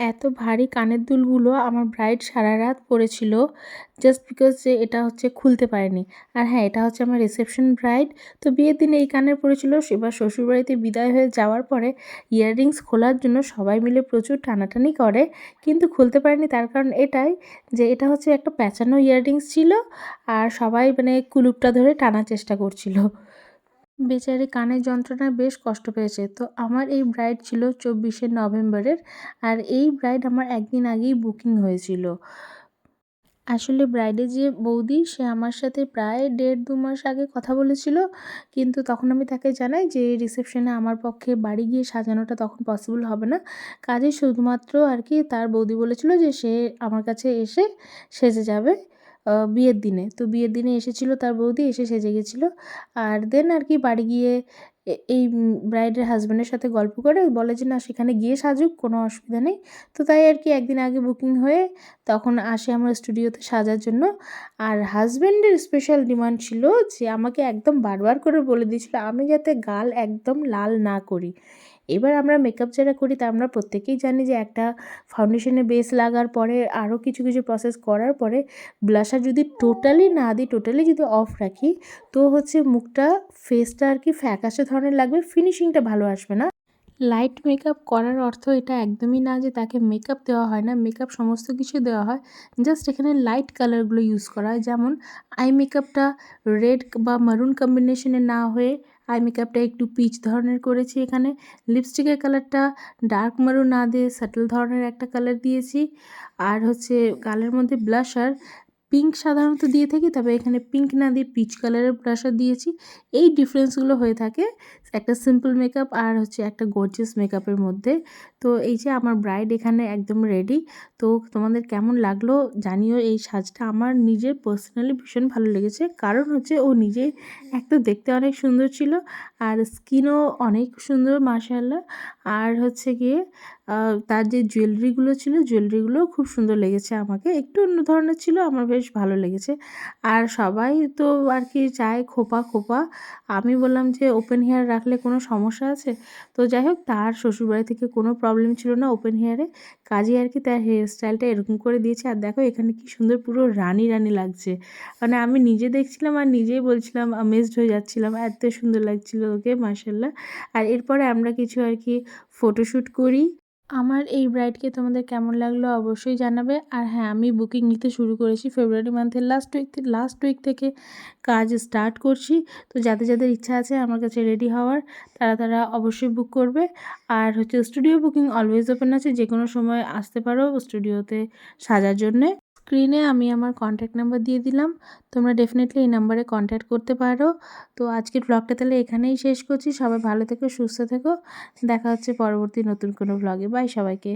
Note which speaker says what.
Speaker 1: এত ভারী কানের দুলগুলো আমার ব্রাইড সারা রাত পরেছিল জাস্ট বিকজ যে এটা হচ্ছে খুলতে পারেনি। আর হ্যাঁ এটা হচ্ছে আমার রিসেপশন ব্রাইড তো বিয়ের দিনে এই কানের পরেছিল এবার শ্বশুরবাড়িতে বিদায় হয়ে যাওয়ার পরে ইয়াররিংস খোলার জন্য সবাই মিলে প্রচুর টানাটানি করে, কিন্তু খুলতে পারেনি তার কারণ এটাই যে এটা হচ্ছে একটা প্যাঁচানো ইয়াররিংস ছিল, আর সবাই মানে কুলুপটা ধরে টানার চেষ্টা করছিল। বেচারি কানের যন্ত্রণায় বেশ কষ্ট পেয়েছে। তো আমার এই ব্রাইড ছিল চব্বিশে নভেম্বরের আর এই ব্রাইড আমার একদিন আগেই বুকিং হয়েছিল। আসলে ব্রাইডের যে বৌদি, সে আমার সাথে প্রায় দেড় দু মাস আগে কথা বলেছিল। কিন্তু তখন আমি তাকে জানাই যে রিসেপশনে আমার পক্ষে বাড়ি গিয়ে সাজানোটা তখন পসিবল হবে না। কাজে শুধুমাত্র আর কি তার বৌদি বলেছিল যে সে আমার কাছে এসে সেজে যাবে। বিয়ের দিনে। তো বিয়ের দিনে এসেছিল তার বৌদি, এসে সেজে গেছিল। আর দেন আর কি বাড়ি গিয়ে এই ব্রাইডের হাজব্যান্ডের সাথে গল্প করে, বলে যে, না, সেখানে গিয়ে সাজুক, কোনো অসুবিধা নেই। তো তাই আর কি একদিন আগে বুকিং হয়ে তখন আসে আমার স্টুডিওতে সাজার জন্য। আর হাজব্যান্ডের স্পেশাল ডিমান্ড ছিল যে, আমাকে একদম বারবার করে বলে দিয়েছিল, আমি যাতে গাল একদম লাল না করি। এবার আমরা মেকআপ যারা করি, তা আমরা প্রত্যেকেই জানি যে একটা ফাউন্ডেশনে বেস লাগার পরে আরও কিছু কিছু প্রসেস করার পরে ব্লাশার যদি টোটালি না দিই টোটালি যদি অফ রাখি, তো হচ্ছে মুখটা ফেসটা আর কি ফ্যাকাশে ধরনের লাগবে ফিনিশিংটা ভালো আসবে না। লাইট মেকআপ করার অর্থ এটা একদমই না যে তাকে মেকআপ দেওয়া হয় না। মেকআপ সমস্ত কিছু দেওয়া হয়। জাস্ট এখানে লাইট কালারগুলো ইউজ করা হয়। যেমন আই মেকআপটা রেড বা মারুন কম্বিনেশনে না হয়ে আই মেকআপটা একটু পিচ ধরনের করেছি এখানে। লিপস্টিকের কালারটা ডার্ক মারু না দিয়ে স্যাটেল ধরনের একটা কালার দিয়েছি। আর হচ্ছে গালের মধ্যে ব্লাশার পিঙ্ক সাধারণত দিয়ে থাকি, তবে এখানে পিঙ্ক না দিয়ে পিচ কালারের ব্লাশার দিয়েছি। এই ডিফারেন্সগুলো হয়ে থাকে, একটা সিম্পল মেকআপ আর হচ্ছে একটা গর্জিয়াস মেকআপের মধ্যে। তো এই যে আমার ব্রাইড এখানে একদম রেডি তো তোমাদের কেমন লাগল জানিও এই সাজটা। আমার নিজের পার্সোনালি ভীষণ ভালো লেগেছে, কারণ হচ্ছে ও নিজে একটা দেখতে অনেক সুন্দর ছিল, আর স্কিনও অনেক সুন্দর মার্শাল্লাহ আর হচ্ছে গিয়ে তার যে জুয়েলারিগুলো ছিল জুয়েলারিগুলো খুব সুন্দর লেগেছে আমাকে। একটু অন্য ধরনের ছিল, আমার বেশ ভালো লেগেছে। আর সবাই তো আর কি চায় খোপা খোপা। আমি বললাম যে ওপেন হেয়ার রাখলে কোনো সমস্যা আছে? তো যাই হোক, তার শ্বশুরবাড়ি থেকে কোনো প্রবলেম ছিল না ওপেন হেয়ারে কাজে আর কি তার হেয়ার স্টাইলটা এরকম করে দিয়েছে। আর দেখো, এখানে কি সুন্দর পুরো রানি রানি লাগছে। মানে আমি নিজে দেখছিলাম আর নিজেই বলছিলাম আমেজড হয়ে যাচ্ছিলাম। এত সুন্দর লাগছিল ওকে মার্শাল্লাহ আর এরপরে আমরা কিছু আর কি ফটোশ্যুট করি। আমার এই ব্রাইডকে তোমাদের কেমন লাগল অবশ্যই জানাবে। আর হ্যাঁ আমি বুকিং নিতে শুরু করেছি ফেব্রুয়ারি মান্থের লাস্ট উইক লাস্ট উইক থেকে কাজ স্টার্ট করছি। তো যাদের যাদের ইচ্ছা আছে আমার কাছে রেডি হওয়ার, তারা তারা অবশ্যই বুক করবে। আর হচ্ছে স্টুডিও বুকিং অলওয়েজ ওপেন আছে যে কোনো সময় আসতে পারো স্টুডিওতে সাজার জন্যে। স্ক্রিনে আমি আমার কন্ট্যাক্ট নাম্বার দিয়ে দিলাম। তোমরা ডেফিনেটলি এই নাম্বারে কন্ট্যাক্ট করতে পারো। তো আজকের ব্লগটা তাহলে এখানেই শেষ করছি। সবাই ভালো থেকো, সুস্থ থেকো। দেখা হচ্ছে পরবর্তী নতুন কোনো ব্লগে বাই সবাইকে।